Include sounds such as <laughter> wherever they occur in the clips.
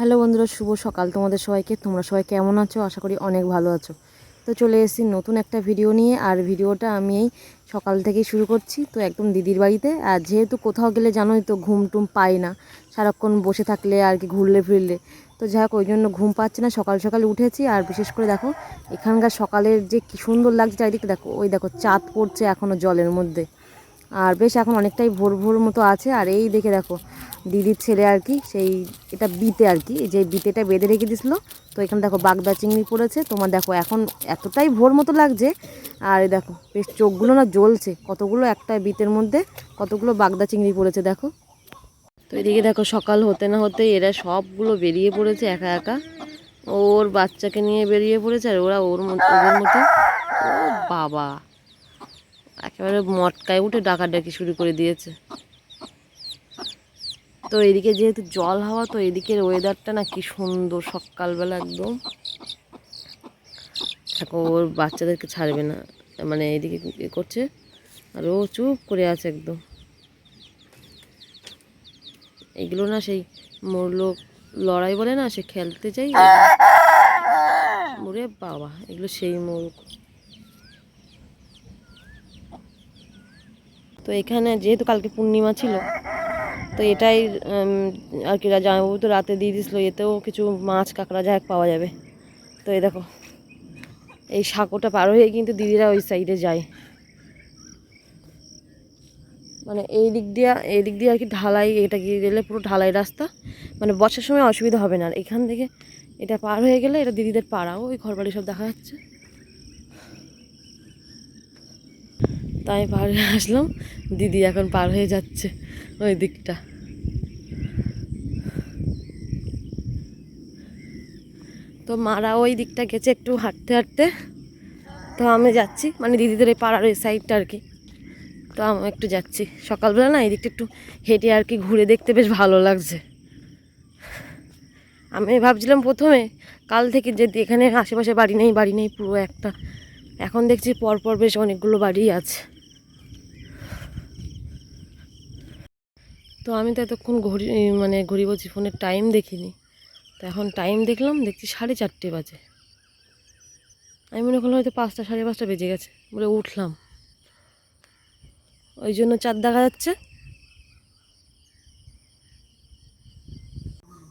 Hello বন্ধুরা, শুভ সকাল তোমাদের সবাইকে। তোমরা সবাই কেমন আছো? আশা করি অনেক ভালো আছো। তো চলে এসেছি নতুন একটা ভিডিও নিয়ে, আর ভিডিওটা আমি এই সকাল থেকেই শুরু করছি। তো একদম দিদির বাড়িতে, আর যেহেতু কোথাও গেলে জানোই তো ঘুম টুম পাই না। সারাক্ষণ বসে থাকলে আর কি ঘুরলে ফিরলে। তো যাই হোক, ওই জন্য ঘুম পাচ্ছে না। সকাল সকাল উঠেছি, আর বিশেষ করে দেখো, এখানকার সকালের যে কি সুন্দর লাগছে চারিদিকে দেখো, ওই দেখো চাঁদ পড়ছে এখনও জলের মধ্যে। আর বেশ এখন অনেকটাই ভোর ভোর মতো আছে। আর এই দেখে দেখো দিদির ছেলে আর কি, সেই এটা বিতে আর কি, যে বিতেটা বেঁধে রেখে দিছিল তো এখানে দেখো বাগদা চিংড়ি পড়েছে তোমার দেখো এখন এতটাই ভোর মতো লাগছে, আর দেখো বেশ চোখগুলো না জ্বলছে। কতগুলো একটা বিতের মধ্যে কতগুলো বাগদা চিংড়ি পড়েছে দেখো। তো এদিকে দেখো সকাল হতে না হতে এরা সবগুলো বেরিয়ে পড়েছে একা একা। ওর বাচ্চাকে নিয়ে বেরিয়ে পড়েছে, আর ওরা ওর মতো, ওদের মতো। ও বাবা, একেবারে মটকায় উঠে ডাকাডাকি শুরু করে দিয়েছে। তো এদিকে যেহেতু জল হাওয়া, তো এদিকের ওয়েদারটা না কি সুন্দর সকালবেলা একদম। ওর বাচ্চাদেরকে ছাড়বে না। মানে এদিকে এ করছে, আর ও চুপ করে আছে একদম। এগুলো না সেই মরলো লড়াই বলে না, সে খেলতে চাই। ওরে বাবা, এগুলো সেই মোরগ তো এখানে যেহেতু কালকে পূর্ণিমা ছিল তো এটাই আর কি জামাইবাবু তো রাতে দিয়ে দিয়েছিলো এতেও কিছু মাছ, কাঁকড়া যা হোক পাওয়া যাবে। তো এই দেখো, এই সাঁকোটা পার হয়ে কিন্তু দিদিরা ওই সাইডে যায়। মানে এই দিক দিয়ে, এই দিক দিয়ে আর কি ঢালাই, এটা গিয়ে গেলে পুরো ঢালাই রাস্তা? মানে বর্ষার সময় অসুবিধা হবে না। আর এখান থেকে এটা পার হয়ে গেলে এটা দিদিদের পাড়া। ওই ঘর বাড়ি সব দেখা যাচ্ছে। তাই পার হয়ে আসলাম। দিদি এখন পার হয়ে যাচ্ছে ওই দিকটা। তো মারা ওই দিকটা গেছে একটু হাঁটতে হাঁটতে। তো আমি যাচ্ছি মানে দিদিদের এই পাড়ার ওই সাইডটা আর কি। তো আমি একটু যাচ্ছি। সকালবেলা না এই দিকটা একটু হেঁটে আর কি ঘুরে দেখতে বেশ ভালো লাগছে। আমি ভাবছিলাম প্রথমে কাল থেকে যে এখানে আশেপাশে বাড়ি নেই বাড়ি নেই পুরো একটা। এখন দেখছি পরপর বেশ অনেকগুলো বাড়ি আছে। তো আমি তো এতক্ষণ ঘড়ি মানে ঘড়ি বলছি, ফোনের টাইম দেখিনি। তো এখন টাইম দেখলাম, দেখছি সাড়ে চারটে বাজে। আমি মনে করলাম হয়তো পাঁচটা, সাড়ে পাঁচটা বেজে গেছে, বলে উঠলাম। ওই জন্য চাঁদ দেখা যাচ্ছে।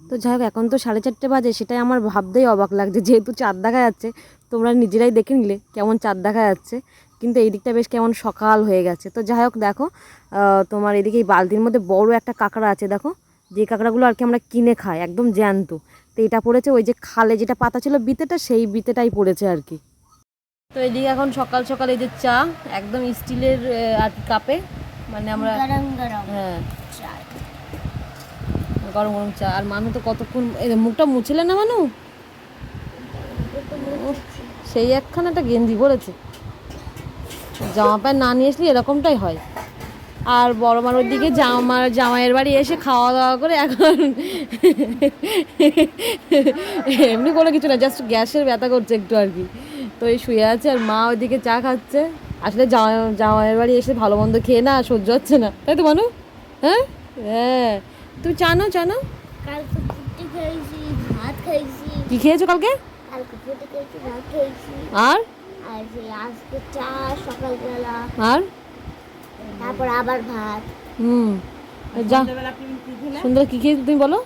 তো যাই হোক, এখন তো সাড়ে চারটে বাজে, সেটাই আমার ভাবতেই অবাক লাগছে। যেহেতু চাঁদ দেখা যাচ্ছে, তোমরা নিজেরাই দেখে নিলে কেমন চাঁদ দেখা যাচ্ছে। কিন্তু এই দিকটা বেশ কেমন সকাল হয়ে গেছে। তো যাই হোক, দেখো তোমার এদিকে এই বালতির মধ্যে বড় একটা কাঁকড়া আছে, দেখো। যে কাঁকড়াগুলো আর কি আমরা কিনে খাই একদম জ্যান্ত। তো এটা পড়েছে ওই যে খালে যেটা পাতা ছিল বিতেটা সেই বিতেটাই পড়েছে আর কি। তো এদিকে এখন সকাল সকাল এই যে চা একদম স্টিলের আর কি কাপে। মানে আমরা গরম গরম হ্যাঁ। গরম গরম চা। আর মানু তো কতক্ষণ মুখটা মুছলে না মানু? সেই একখান একটা গেঞ্জি বলেছে। জামা প্যান্ট না নিয়ে আসলে এরকমটাই হয়। আর বড় মার দিকে জামা জামাইয়ের বাড়ি এসে খাওয়া দাওয়া করে এখন এমনি কোনো কিছু না জাস্ট গ্যাসের ব্যথা করছে একটু আর কি। তো এই শুয়ে আছে আর মা ওইদিকে চা খাচ্ছে। আসলে জামাই জামাইয়ের বাড়ি এসে ভালো মন্দ খেয়ে না সহ্য হচ্ছে না। তাই তো মানু? হ্যাঁ? হ্যাঁ। তুমি চা নাও চা নাও। খেয়েছি ভাত খাইছি কি খেয়েছো কালকে? আর? আর আজকে চা সকালবেলা। আর? তারপর আবার ভাত। হুম। যা। সুন্দর কি খেয়েছো তুমি বলো?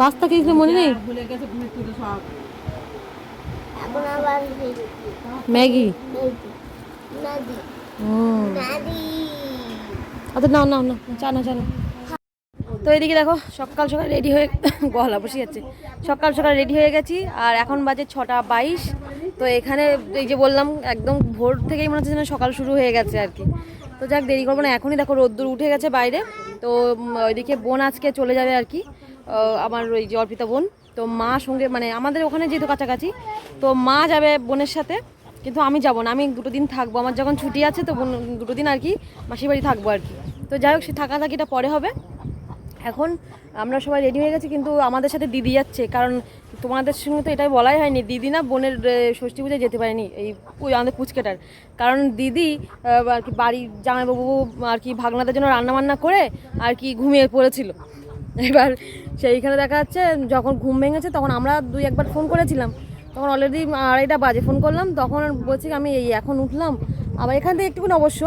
পাস্তা খেয়েছো মনে নেই? এখন আবার সেই ম্যাগি। হুম। নদী আচ্ছা নাও নাও নাও। চা না চা না তো এদিকে দেখো সকাল সকাল রেডি হয়ে গলা বসে যাচ্ছে। সকাল সকাল রেডি হয়ে গেছি আর এখন বাজে ছটা বাইশ। তো এখানে এই যে বললাম, একদম ভোর থেকেই মনে হচ্ছে যেন সকাল শুরু হয়ে গেছে আর কি। তো যাক, দেরি করব না, এখনই দেখো রোদ্দুর উঠে গেছে বাইরে। তো ওইদিকে বোন আজকে চলে যাবে আর কি আমার ওই যে অর্পিতা বোন। তো মা সঙ্গে মানে আমাদের ওখানে যেহেতু কাছাকাছি, তো মা যাবে বোনের সাথে, কিন্তু আমি যাব না, আমি দুটো দিন থাকব। আমার যখন ছুটি আছে, তো দুটো দিন আর কি মাসির বাড়ি থাকব আর কি। তো যাই হোক, সে থাকা থাকিটা পরে হবে। এখন আমরা সবাই রেডি হয়ে গেছি, কিন্তু আমাদের সাথে দিদি যাচ্ছে, কারণ তোমাদের সঙ্গে তো এটাই বলাই হয়নি। দিদি না বোনের ষষ্ঠী পুজোয় যেতে পারেনি, এই আমাদের পুচকেটার। কারণ দিদি আর কি বাড়ির জামাইবাবু আর কি ভাগনাদের জন্য রান্না বান্না করে আর কি ঘুমিয়ে পড়েছিল। এবার সেইখানে দেখা যাচ্ছে যখন ঘুম ভেঙেছে তখন আমরা দুই একবার ফোন করেছিলাম। তখন অলরেডি আড়াইটা বাজে ফোন করলাম, তখন বলছি আমি এই এখন উঠলাম। আবার এখান থেকে একটুখানি অবশ্য,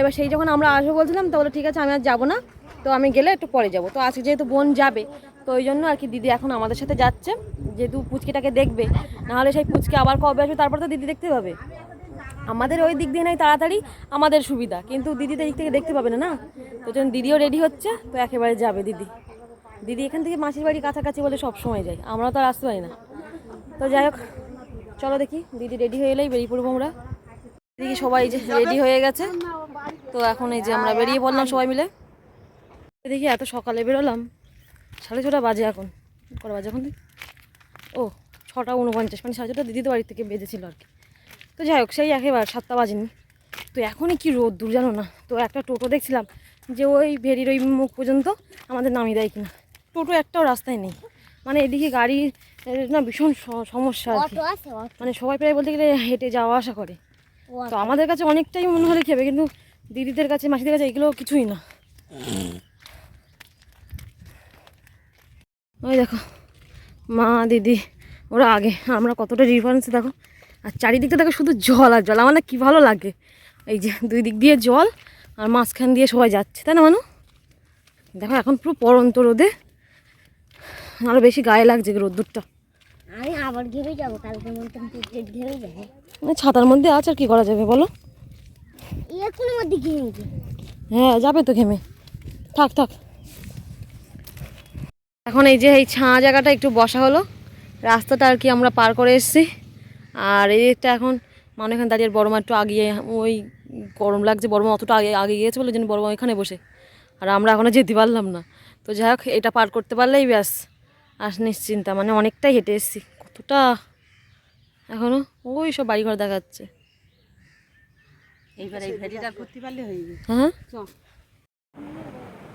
এবার সেই যখন আমরা আসব বলছিলাম, তো বলে ঠিক আছে, আমি আর যাব না। তো আমি গেলে একটু পরে যাব। তো আজকে যেহেতু বোন যাবে তো ওই জন্য আর কি দিদি এখন আমাদের সাথে যাচ্ছে যেহেতু পুচকিটাকে দেখবে। নাহলে সেই পুচকে আবার কবে আসবে তারপর তো দিদি দেখতে পাবে। আমাদের ওই দিক দিয়ে নাই তাড়াতাড়ি, আমাদের সুবিধা। কিন্তু দিদিদের দিক থেকে দেখতে পাবে না না? তো যখন দিদিও রেডি হচ্ছে, তো একেবারে যাবে দিদি। দিদি এখান থেকে মাসির বাড়ি কাছাকাছি বলে সব সময় যাই আমরা তো আর আসতে পারি না। তো যাই হোক, চলো দেখি, দিদি রেডি হয়ে এলেই বেরিয়ে পড়ব আমরা। দিদি সবাই যে রেডি হয়ে গেছে, তো এখন এই যে আমরা বেরিয়ে পড়লাম সবাই মিলে। দেখি এত সকালে বেরোলাম। সাড়ে ছটা বাজে এখন। কটা বাজে এখন ও ছটা উনপঞ্চাশ মানে সাড়ে ছটা দিদিদের বাড়ি থেকে বেজেছিল আর কি। তো যাই হোক সেই একেবারে সাতটা বাজেনি। তো এখনই কি রোদ দূর জানো না? তো একটা টোটো দেখছিলাম যে ওই ভেরির ওই মুখ পর্যন্ত আমাদের নামিয়ে দেয় কিনা। টোটো একটাও রাস্তায় নেই। মানে এদিকে গাড়ি না ভীষণ সমস্যা আর কি। আছে মানে সবাই প্রায় বলতে গেলে হেঁটে যাওয়া আসা করে। তো আমাদের কাছে অনেকটাই মনে হলে হবে? কিন্তু দিদিদের কাছে মাসিদের কাছে এগুলো কিছুই না। ওই দেখো। মা দিদি ওরা আগে। আমরা কতটা ডিফারেন্স দেখো। আর চারিদিকে দেখো শুধু জল আর জল। আমার না কী ভালো লাগে। এই যে দুই দিক দিয়ে জল আর মাঝখান দিয়ে সবাই যাচ্ছে তাই না মানু? দেখো এখন পুরো পরন্ত রোদে। আরও বেশি গায়ে লাগছে রোদ্দুরটা। আমি আবার ঘেমে যাব কালকে মতন ক্রিকেট যাব ছাতার মধ্যে আছে আর কি করা যাবে বলো? মধ্যে ঘেমে হ্যাঁ যাবে তো ঘেমে। থাক থাক। এখন এই যে এই ছাঁ জায়গাটা একটু বসা হলো রাস্তাটা আর কি আমরা পার করে এসেছি। আর এই দিকটা এখন মানে এখানে দাঁড়িয়ে বড় মা একটু আগিয়ে ওই গরম লাগছে বড় মা অতটা আগে আগে গিয়েছে বলে জন্য বড় মা এখানে বসে। আর আমরা এখনও যেতে পারলাম না। তো যাই হোক এটা পার করতে পারলেই ব্যাস। আর নিশ্চিন্তা মানে অনেকটাই হেঁটে এসেছি। কতটা? এখনও ওই সব বাড়িঘর দেখা যাচ্ছে এইবার এই ভেরিটা করতে পারলে হয়ে যাবে হ্যাঁ? চ।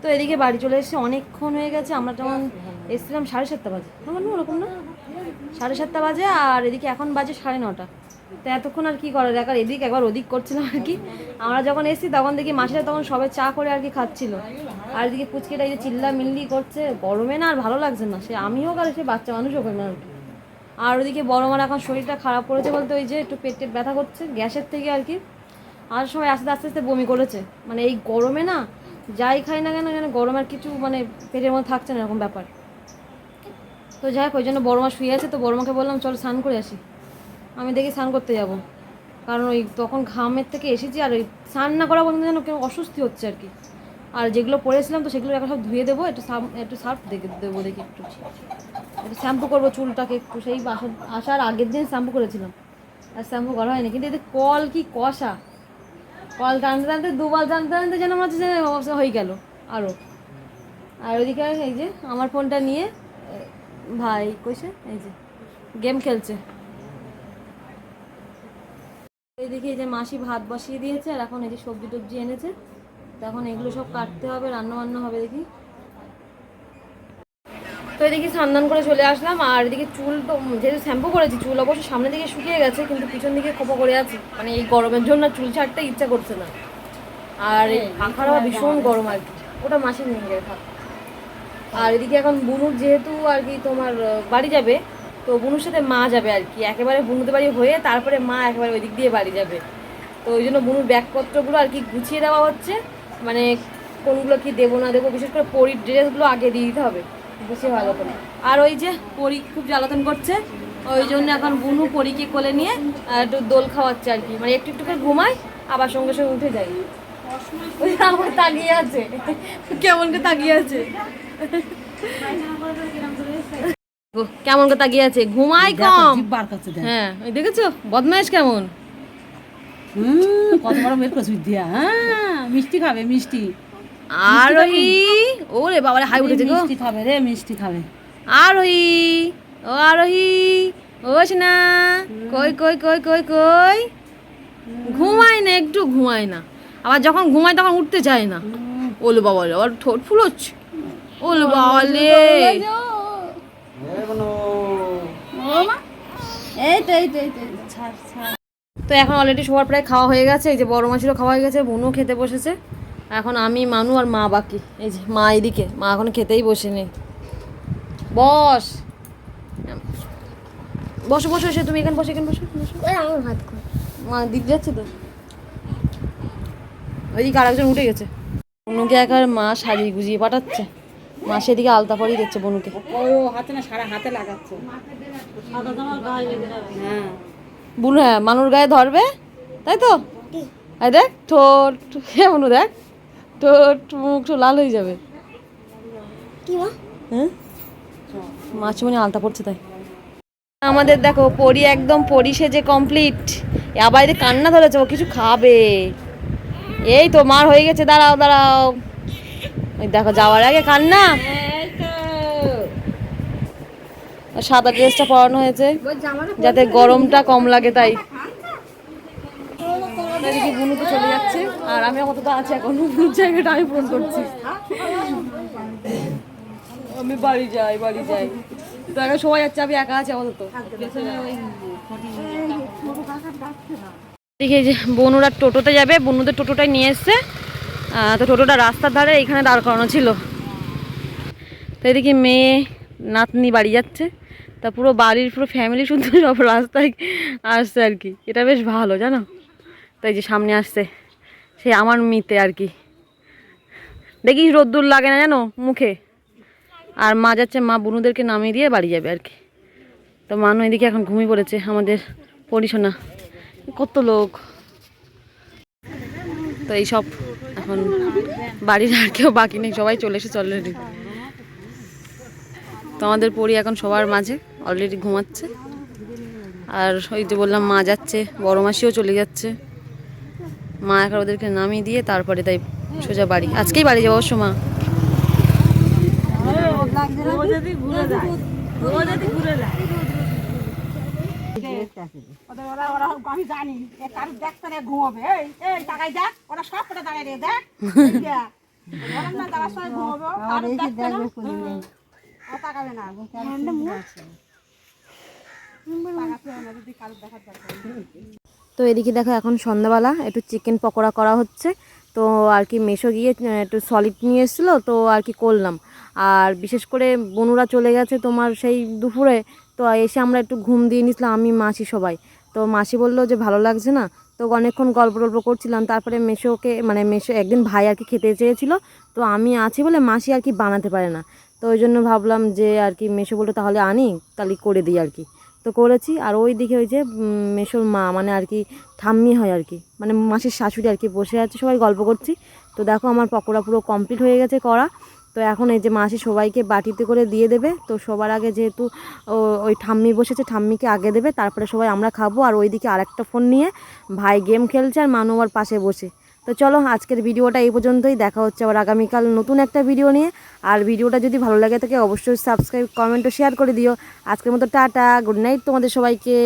তো এদিকে বাড়ি চলে এসেছি, অনেকক্ষণ হয়ে গেছে, আমরা যেমন এসেছিলাম সাড়ে সাতটা বাজে। আমার না ওরকম না। সাড়ে সাতটা বাজে আর এদিকে এখন বাজে সাড়ে নটা। তো এতক্ষণ আর কি করা যায়? আর এদিক একবার ওদিক করছিলাম আর কি। আমরা যখন এসেছি, তখন দেখি মাসিরা তখন সবাই চা করে আর কি খাচ্ছিল। আর এদিকে পুচকেটা এই যে চিল্লা মিল্লি করছে, গরমে না আর ভালো লাগছে না। সে আমি হোক আর সে বাচ্চা মানুষ হোক না আর ওদিকে বড় মার এখন শরীরটা খারাপ করেছে বলতে ওই যে একটু পেট টেট ব্যথা করছে, গ্যাসের থেকে আর কি। আর সবাই আস্তে আস্তে আস্তে বমি করেছে। মানে এই গরমে না যাই খাই না কেন কেন গরম আর কিছু মানে পেটের মধ্যে থাকছে না এরকম ব্যাপার। তো যাই হোক, ওই জন্য বড় মা শুয়ে আছে, তো বড় মাকে বললাম, চল স্নান করে আসি। আমি দেখি স্নান করতে যাব। কারণ ওই তখন ঘামের থেকে এসেছি আর ওই স্নান না করা পর্যন্ত যেন কেউ অস্বস্তি হচ্ছে আর কি। আর যেগুলো পরেছিলাম তো সেগুলো এখন সব ধুয়ে দেবো, একটু একটু সার্ফ দেখে দেবো দেখি একটু। একটু শ্যাম্পু করব চুলটাকে একটু, সেই আসার আসার আগের দিন শ্যাম্পু করেছিলাম। আর শ্যাম্পু করা হয়নি, কিন্তু এদের কল কি কষা। কল টানতে টানতে দুবার টানতে টানতে যেন আমার যে অবস্থা হয়ে গেল আরও আর ওইদিকে এই যে আমার ফোনটা নিয়ে ভাই কইছে, এই যে গেম খেলছে। এইদিকে এই যে মাসি ভাত বসিয়ে দিয়েছে, আর এখন এই যে সবজি টবজি এনেছে। তখন এগুলো সব কাটতে হবে রান্না বান্না হবে দেখি। তো এদিকে স্নান করে চলে আসলাম আর এদিকে চুল তো যেহেতু শ্যাম্পু করেছি চুল অবশ্য সামনের দিকে শুকিয়ে গেছে কিন্তু পিছন দিকে খোপা করে আছে। মানে এই গরমের জন্য চুল ছাড়তে ইচ্ছা করছে না। আর এই পাখার হাওয়া ভীষণ গরম আর কি। ওটা মাসি নিয়ে গেলে আর এদিকে এখন বুনুর যেহেতু আর কি তোমার বাড়ি যাবে তো বুনুর সাথে মা যাবে আর কি। একেবারে বুনুদের বাড়ি হয়ে তারপরে মা একেবারে ওই দিক দিয়ে বাড়ি যাবে। তো ওই জন্য বুনুর ব্যাগপত্রগুলো আর কি গুছিয়ে দেওয়া হচ্ছে। মানে কোনগুলো কি দেবো না দেবো বিশেষ করে পরির ড্রেসগুলো আগে দিয়ে দিতে হবে। গুছিয়ে ভালো করে। আর ওই যে পরি খুব জ্বালাতন করছে ওই জন্য এখন বুনু পরীকে কোলে নিয়ে একটু দোল খাওয়াচ্ছে আর কি। মানে একটু একটু করে ঘুমায় আবার সঙ্গে সঙ্গে উঠে যায়। ওই আমার তাকিয়ে আছে। কেমন করে তাকিয়ে আছে? কেমন করে তাকিয়ে আছে? ঘুমাই কম। হ্যাঁ ওই দেখেছ? বদমাইশ কেমন? হুম, কত বড় বের করছে দিয়া। হ্যাঁ মিষ্টি খাবে মিষ্টি। আর ওই ওরে বাবারে হাই উঠেছে গো। মিষ্টি খাবে রে মিষ্টি খাবে। আরোহী ও আরোহী ও না কই কই কই কই কই? ঘুমায় না একটু ঘুমায় না। আবার যখন ঘুমায় তখন উঠতে চায় না। ওলো বাবা ওর ঠোঁট ফুলোচ্ছে। ওলো বাবা ছাড় তো এখন অলরেডি সবার প্রায় খাওয়া হয়ে গেছে এই যে বড় মাছেরও খাওয়া হয়ে গেছে বোনও খেতে বসেছে। এখন আমি মানু আর মা বাকি। এই যে মা এদিকে মা এখন খেতেই বসেনি। বস। বসো বসো এসে তুমি এখানে বসো এখানে বসো বসো। আমার ভাত মা দিদি যাচ্ছে তো? ওইদিকে আরেকজন উঠে গেছে। বনুকে একার মা সাজিয়ে গুজিয়ে পাঠাচ্ছে। মা সেদিকে আলতা পরিয়ে দিচ্ছে বনুকে। হাতে না সারা হাতে লাগাচ্ছে। হ্যাঁ। বুনু হ্যাঁ মানুর গায়ে ধরবে তাই তো? এই দেখ ঠোঁট হ্যাঁ বনু দেখ। তো লাল হয়ে যাবে। কি মা? হ্যাঁ? মাছ মানে আলতা পড়ছে তাই। আমাদের দেখো পরি একদম পরি সেজে কমপ্লিট আবার এদের কান্না ধরেছে ও কিছু খাবে। এই তো মার হয়ে গেছে দাঁড়াও দাঁড়াও। ওই দেখো যাওয়ার আগে কান্না। সাদা ড্রেসটা পরানো হয়েছে যাতে গরমটা কম লাগে তাই। এদিকে বুনু তো চলে যাচ্ছে, আর আমি কত তো আছে এখন। বুনুর জায়গাটা আমি ফোন করছি। আমি বাড়ি যাই বাড়ি যাই। তো এখন সবাই যাচ্ছে, আমি একা আছি আপাতত। দেখি যে বনুরা টোটোতে যাবে, বনুদের টোটোটাই নিয়ে এসছে। তো টোটোটা রাস্তার ধারে এখানে দাঁড় করানো ছিল। তো এদিকে মেয়ে নাতনি বাড়ি যাচ্ছে। তা পুরো বাড়ির পুরো ফ্যামিলি শুধু সব রাস্তায় আসছে আর কি। এটা বেশ ভালো, জানো? তাই যে সামনে আসছে। সে আমার মিতে আর কি। দেখি রোদ্দুর লাগে না জানো মুখে? আর মা যাচ্ছে, মা বুনুদেরকে নামিয়ে দিয়ে বাড়ি যাবে আর কি। তো মানু এদিকে এখন ঘুমিয়ে পড়েছে আমাদের পরিশোনা কত লোক। তো এইসব এখন বাড়ির আর কেউ বাকি নেই, সবাই চলে এসেছে অলরেডি তো আমাদের পরি এখন সবার মাঝে অলরেডি ঘুমাচ্ছে। আর ওই যে বললাম মা যাচ্ছে, বড় মাসিও চলে যাচ্ছে। মা এখন ওদেরকে নামিয়ে দিয়ে তারপরে তাই সোজা বাড়ি। আজকেই বাড়ি যাব অবশ্য মা। <laughs> কারুর দেখার। তো এদিকে দেখো এখন সন্ধ্যাবেলা একটু চিকেন পকোড়া করা হচ্ছে। তো আর কি মেশো গিয়ে একটু সলিড নিয়ে এসেছিল, তো আর কি করলাম। আর বিশেষ করে বনুরা চলে গেছে তোমার সেই দুপুরে, তো এসে আমরা একটু ঘুম দিয়ে নিয়েছিলাম, আমি, মাসি সবাই। তো মাসি বলল যে ভালো লাগছে না, তো অনেকক্ষণ গল্প টল্প করছিলাম, তারপরে মেশোকে মানে মেশো একদিন ভাই আর কি খেতে চেয়েছিলো, তো আমি আছি বলে মাসি আর কি বানাতে পারে না। তো ওই জন্য ভাবলাম যে আর কি মেশো বলল তাহলে আনি, তাহলে করে দিই আর কি। তো করেছি। আর ওই দিকে ওই যে মেসোর মা মানে আর কি ঠাম্মি হয় আর কি মানে মাসির শাশুড়ি আর কি বসে আছে, সবাই গল্প করছি। তো দেখো আমার পকোড়া পুরো কমপ্লিট হয়ে গেছে করা। তো এখন এই যে মাসি সবাইকে বাটিতে করে দিয়ে দেবে। তো সবার আগে যেহেতু ওই ঠাম্মি বসেছে, ঠাম্মিকে আগে দেবে, তারপরে সবাই আমরা খাব। আর ওইদিকে আরেকটা ফোন নিয়ে ভাই গেম খেলছে আর মানু আমার পাশে বসে। তো চলো আজকের ভিডিওটা এই পর্যন্তই। দেখা হচ্ছে আবার আগামীকাল নতুন একটা ভিডিও নিয়ে। আর ভিডিওটা যদি ভালো লাগে থাকে, অবশ্যই সাবস্ক্রাইব কমেন্ট ও শেয়ার করে দিও। আজকের মতো টাটা গুড নাইট তোমাদের সবাইকে।